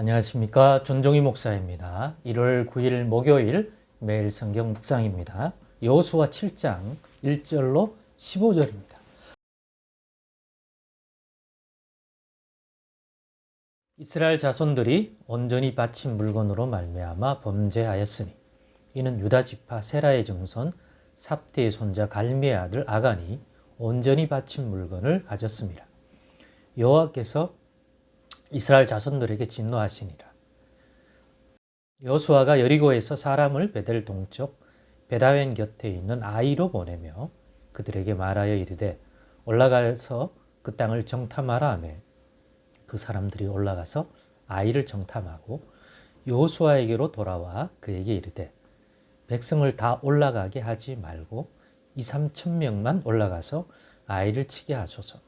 안녕하십니까. 존종희 목사입니다. 1월 9일 목요일 매일 성경 묵상입니다. 여호수아 7장 1절로 15절입니다. 이스라엘 자손들이 온전히 바친 물건으로 말미암아 범죄하였으니 이는 유다 지파 세라의 증손 삽대의 손자 갈미의 아들 아간이 온전히 바친 물건을 가졌습니다. 여호와께서 이스라엘 자손들에게 진노하시니라. 여수아가 여리고에서 사람을 베델 동쪽 베다웬 곁에 있는 아이로 보내며 그들에게 말하여 이르되 올라가서 그 땅을 정탐하라 하며 그 사람들이 올라가서 아이를 정탐하고 여호수아에게로 돌아와 그에게 이르되 백성을 다 올라가게 하지 말고 이 삼천 명만 올라가서 아이를 치게 하소서.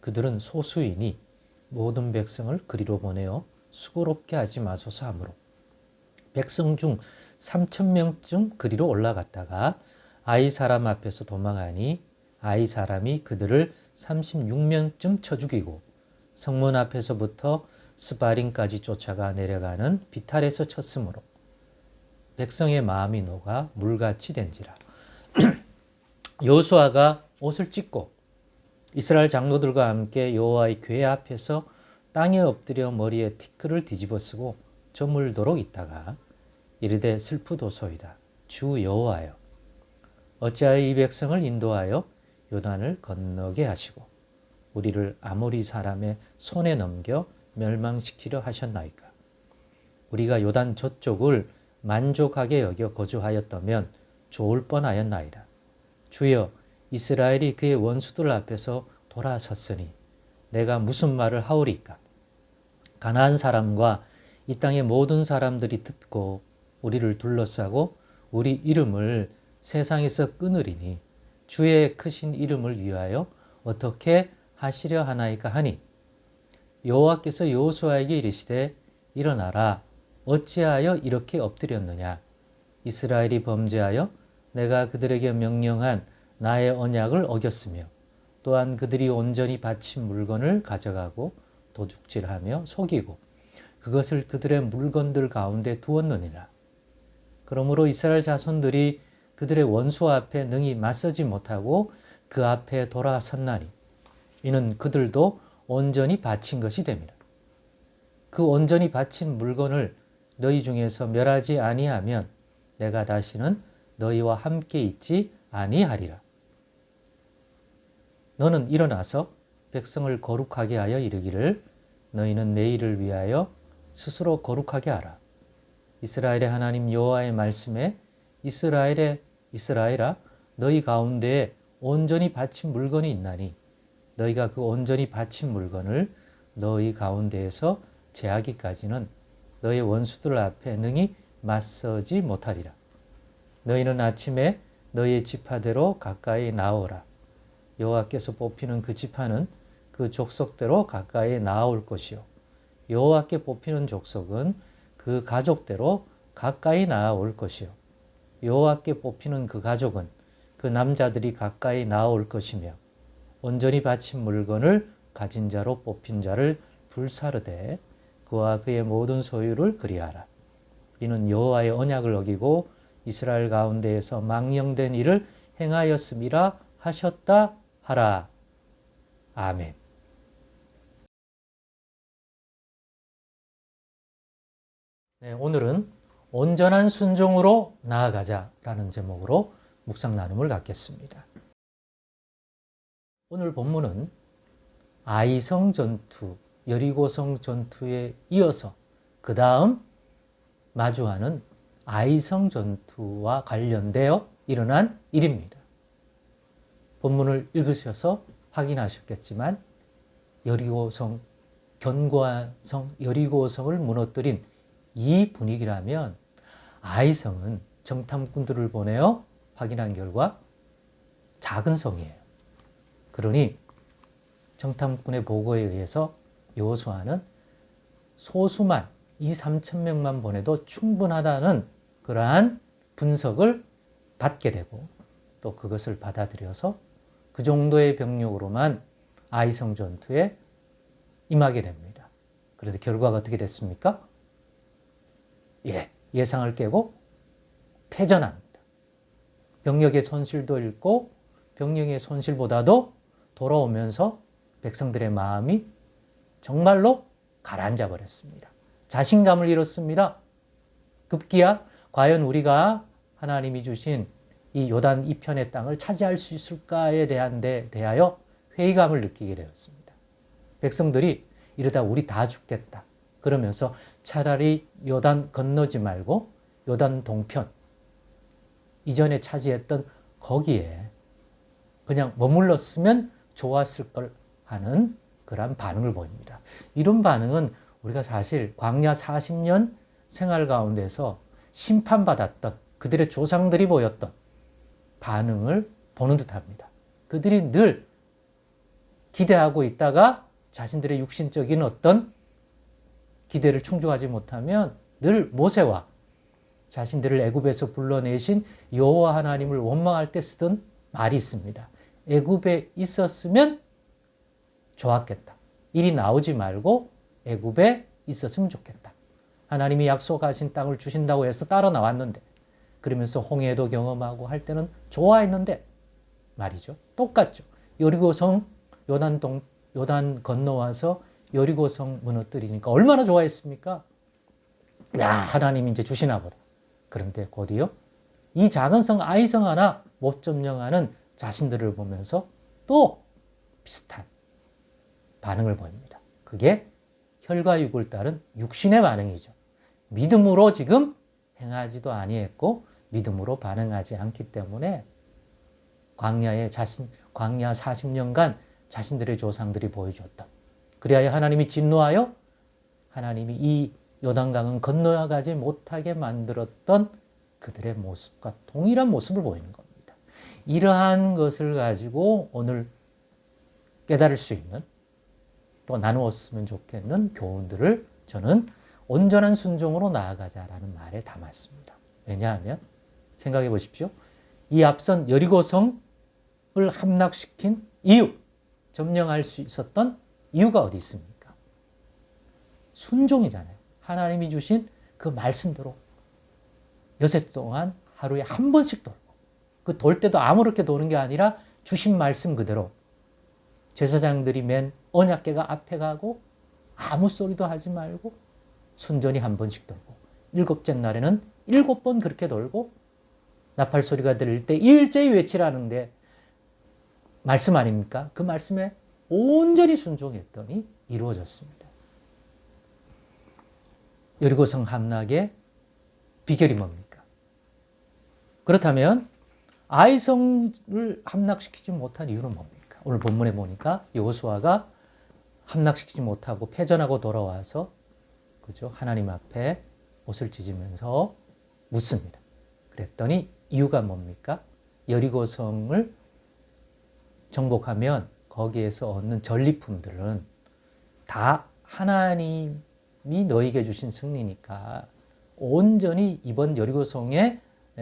그들은 소수이니 모든 백성을 그리로 보내어 수고롭게 하지 마소서 하므로 백성 중 삼천 명쯤 그리로 올라갔다가 아이 사람 앞에서 도망하니 아이 사람이 그들을 36명쯤 쳐 죽이고 성문 앞에서부터 스바링까지 쫓아가 내려가는 비탈에서 쳤으므로 백성의 마음이 녹아 물같이 된지라. 여수아가 옷을 찢고 이스라엘 장로들과 함께 여호와의 궤 앞에서 땅에 엎드려 머리에 티끌을 뒤집어 쓰고 저물도록 있다가 이르되 슬프도소이다. 주 여호와여 어찌하여 이 백성을 인도하여 요단을 건너게 하시고 우리를 아모리 사람의 손에 넘겨 멸망시키려 하셨나이까. 우리가 요단 저쪽을 만족하게 여겨 거주하였다면 좋을 뻔하였나이다. 주여 이스라엘이 그의 원수들 앞에서 돌아섰으니 내가 무슨 말을 하오리까? 가나안 사람과 이 땅의 모든 사람들이 듣고 우리를 둘러싸고 우리 이름을 세상에서 끊으리니 주의 크신 이름을 위하여 어떻게 하시려 하나이까 하니? 여호와께서 여호수아에게 이르시되 일어나라. 어찌하여 이렇게 엎드렸느냐? 이스라엘이 범죄하여 내가 그들에게 명령한 나의 언약을 어겼으며 또한 그들이 온전히 바친 물건을 가져가고 도둑질하며 속이고 그것을 그들의 물건들 가운데 두었느니라. 그러므로 이스라엘 자손들이 그들의 원수 앞에 능히 맞서지 못하고 그 앞에 돌아섰나니 이는 그들도 온전히 바친 것이 됩니다. 그 온전히 바친 물건을 너희 중에서 멸하지 아니하면 내가 다시는 너희와 함께 있지 아니하리라. 너는 일어나서 백성을 거룩하게 하여 이르기를 너희는 내일을 위하여 스스로 거룩하게 하라. 이스라엘의 하나님 여호와의 말씀에 이스라엘의 이스라엘아 너희 가운데에 온전히 바친 물건이 있나니 너희가 그 온전히 바친 물건을 너희 가운데에서 제하기까지는 너희 원수들 앞에 능히 맞서지 못하리라. 너희는 아침에 너희의 지파대로 가까이 나오라. 여호와께서 뽑히는 그 지파는 그 족속대로 가까이 나올 것이요. 여호와께 뽑히는 족속은 그 가족대로 가까이 나올 것이요. 여호와께 뽑히는 그 가족은 그 남자들이 가까이 나올 것이며 온전히 바친 물건을 가진 자로 뽑힌 자를 불사르되 그와 그의 모든 소유를 그리하라. 이는 여호와의 언약을 어기고 이스라엘 가운데에서 망령된 일을 행하였음이라 하셨다 하라. 아멘. 네, 오늘은 온전한 순종으로 나아가자라는 제목으로 묵상 나눔을 갖겠습니다. 오늘 본문은 아이성 전투, 여리고성 전투에 이어서 그 다음 마주하는 아이성 전투와 관련되어 일어난 일입니다. 본문을 읽으셔서 확인하셨겠지만 여리고성 견고한 성 여리고성을 무너뜨린 이 분위기라면 아이성은 정탐꾼들을 보내어 확인한 결과 작은 성이에요. 그러니 정탐꾼의 보고에 의해서 여호수아는 소수만 2, 3천 명만 보내도 충분하다는 그러한 분석을 받게 되고 또 그것을 받아들여서 그 정도의 병력으로만 아이성 전투에 임하게 됩니다. 그런데 결과가 어떻게 됐습니까? 예, 예상을 깨고 패전합니다. 병력의 손실도 잃고 병력의 손실보다도 돌아오면서 백성들의 마음이 정말로 가라앉아 버렸습니다. 자신감을 잃었습니다. 급기야 과연 우리가 하나님이 주신 이 요단 이편의 땅을 차지할 수 있을까에 대한 데 대하여 회의감을 느끼게 되었습니다. 백성들이 이러다 우리 다 죽겠다. 그러면서 차라리 요단 건너지 말고 요단 동편 이전에 차지했던 거기에 그냥 머물렀으면 좋았을 걸 하는 그러한 반응을 보입니다. 이런 반응은 우리가 사실 광야 40년 생활 가운데서 심판받았던 그들의 조상들이 보였던 반응을 보는 듯 합니다. 그들이 늘 기대하고 있다가 자신들의 육신적인 어떤 기대를 충족하지 못하면 늘 모세와 자신들을 애굽에서 불러내신 여호와 하나님을 원망할 때 쓰던 말이 있습니다. 애굽에 있었으면 좋았겠다. 일이 나오지 말고 애굽에 있었으면 좋겠다. 하나님이 약속하신 땅을 주신다고 해서 따라 나왔는데 그러면서 홍해도 경험하고 할 때는 좋아했는데 말이죠. 똑같죠. 여리고성 요단 동 요단 건너와서 여리고성 무너뜨리니까 얼마나 좋아했습니까? 야, 하나님이 이제 주시나 보다. 그런데 곧이요. 이 작은 성 아이성 하나 못 점령하는 자신들을 보면서 또 비슷한 반응을 보입니다. 그게 혈과 육을 따른 육신의 반응이죠. 믿음으로 지금 행하지도 아니했고 믿음으로 반응하지 않기 때문에 광야의 자신 광야 40년간 자신들의 조상들이 보여줬던 그리하여 하나님이 진노하여 하나님이 이 요단강은 건너가지 못하게 만들었던 그들의 모습과 동일한 모습을 보이는 겁니다. 이러한 것을 가지고 오늘 깨달을 수 있는 또 나누었으면 좋겠는 교훈들을 저는 온전한 순종으로 나아가자라는 말에 담았습니다. 왜냐하면 생각해 보십시오. 이 앞선 여리고성을 함락시킨 이유, 점령할 수 있었던 이유가 어디 있습니까? 순종이잖아요. 하나님이 주신 그 말씀대로 여세 동안 하루에 한 번씩 돌고 그 돌 때도 아무렇게 도는 게 아니라 주신 말씀 그대로 제사장들이 맨 언약계가 앞에 가고 아무 소리도 하지 말고 순전히 한 번씩 돌고 일곱째 날에는 일곱 번 그렇게 돌고 나팔 소리가 들릴 때 일제히 외치라는데 말씀 아닙니까? 그 말씀에 온전히 순종했더니 이루어졌습니다. 여리고성 함락의 비결이 뭡니까? 그렇다면 아이성을 함락시키지 못한 이유는 뭡니까? 오늘 본문에 보니까 여호수아가 함락시키지 못하고 패전하고 돌아와서 그죠? 하나님 앞에 옷을 찢으면서 묻습니다. 그랬더니 이유가 뭡니까? 여리고성을 정복하면 거기에서 얻는 전리품들은 다 하나님이 너에게 주신 승리니까 온전히 이번 여리고성의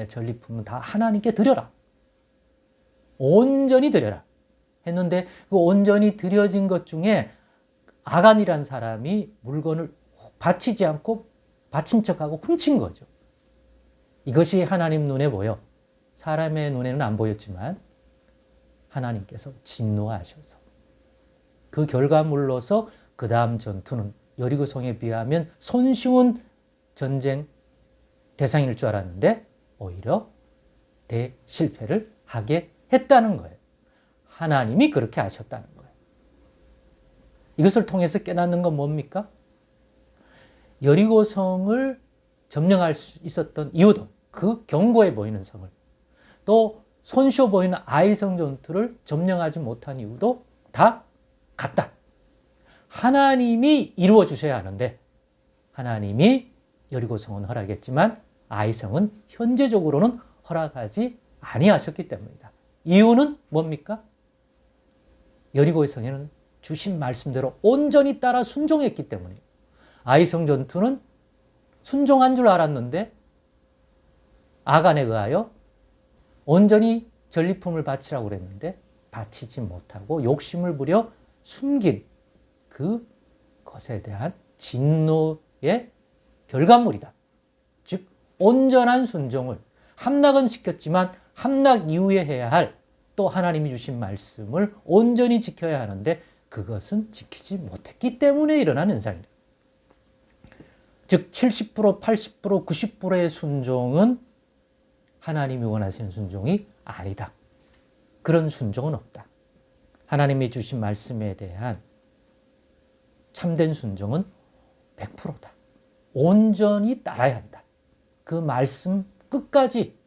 전리품은 다 하나님께 드려라. 온전히 드려라. 했는데 그 온전히 드려진 것 중에 아간이란 사람이 물건을 바치지 않고 바친 척하고 훔친 거죠. 이것이 하나님 눈에 보여. 사람의 눈에는 안 보였지만 하나님께서 진노하셔서 그 결과물로서 그 다음 전투는 여리고성에 비하면 손쉬운 전쟁 대상일 줄 알았는데 오히려 대실패를 하게 했다는 거예요. 하나님이 그렇게 하셨다는 거예요. 이것을 통해서 깨닫는 건 뭡니까? 여리고성을 점령할 수 있었던 이유도 그 견고해 보이는 성을 또 손쉬워 보이는 아이성 전투를 점령하지 못한 이유도 다 같다. 하나님이 이루어 주셔야 하는데 하나님이 여리고성은 허락했지만 아이성은 현재적으로는 허락하지 아니하셨기 때문이다. 이유는 뭡니까? 여리고성에는 주신 말씀대로 온전히 따라 순종했기 때문이에요. 아이성 전투는 순종한 줄 알았는데 아간에 의하여 온전히 전리품을 바치라고 그랬는데 바치지 못하고 욕심을 부려 숨긴 그 것에 대한 진노의 결과물이다. 온전한 순종을 함락은 시켰지만 함락 이후에 해야 할 또 하나님이 주신 말씀을 온전히 지켜야 하는데 그것은 지키지 못했기 때문에 일어난 현상입니다. 즉 70%, 80%, 90%의 순종은 하나님이 원하시는 순종이 아니다. 그런 순종은 없다. 하나님이 주신 말씀에 대한 참된 순종은 100%다. 온전히 따라야 한다. 그 말씀 끝까지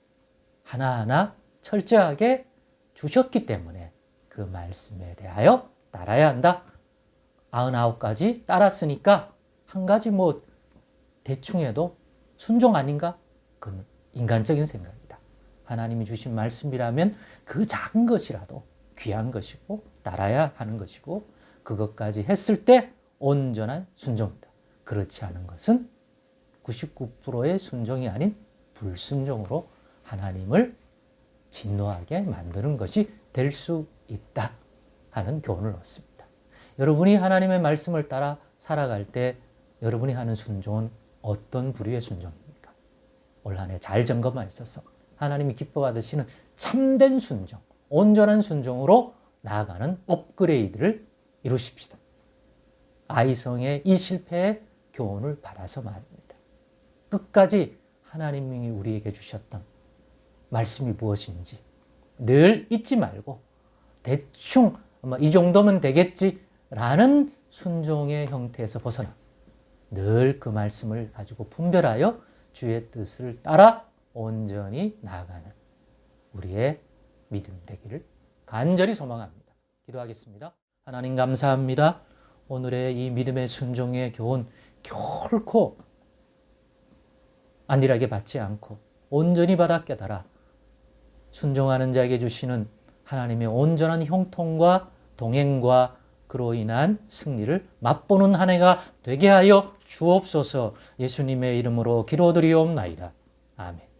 하나하나 철저하게 주셨기 때문에 그 말씀에 대하여 따라야 한다. 99가지 따랐으니까 한 가지 뭐 대충 해도 순종 아닌가? 그건 인간적인 생각이다. 하나님이 주신 말씀이라면 그 작은 것이라도 귀한 것이고 따라야 하는 것이고 그것까지 했을 때 온전한 순종이다. 그렇지 않은 것은 99%의 순종이 아닌 불순종으로 하나님을 진노하게 만드는 것이 될 수 있다 하는 교훈을 얻습니다. 여러분이 하나님의 말씀을 따라 살아갈 때 여러분이 하는 순종은 어떤 부류의 순종입니까? 올 한 해 잘 점검하셔서 하나님이 기뻐 받으시는 참된 순종, 온전한 순종으로 나아가는 업그레이드를 이루십시다. 아이성의 이 실패의 교훈을 받아서 말입니다. 끝까지 하나님이 우리에게 주셨던 말씀이 무엇인지 늘 잊지 말고 대충 이 정도면 되겠지라는 순종의 형태에서 벗어나 늘 그 말씀을 가지고 분별하여 주의 뜻을 따라 온전히 나아가는 우리의 믿음 되기를 간절히 소망합니다. 기도하겠습니다. 하나님 감사합니다. 오늘의 이 믿음의 순종의 교훈 결코 안일하게 받지 않고 온전히 받아 깨달아 순종하는 자에게 주시는 하나님의 온전한 형통과 동행과 그로 인한 승리를 맛보는 한 해가 되게 하여 주옵소서 예수님의 이름으로 기도드리옵나이다. 아멘.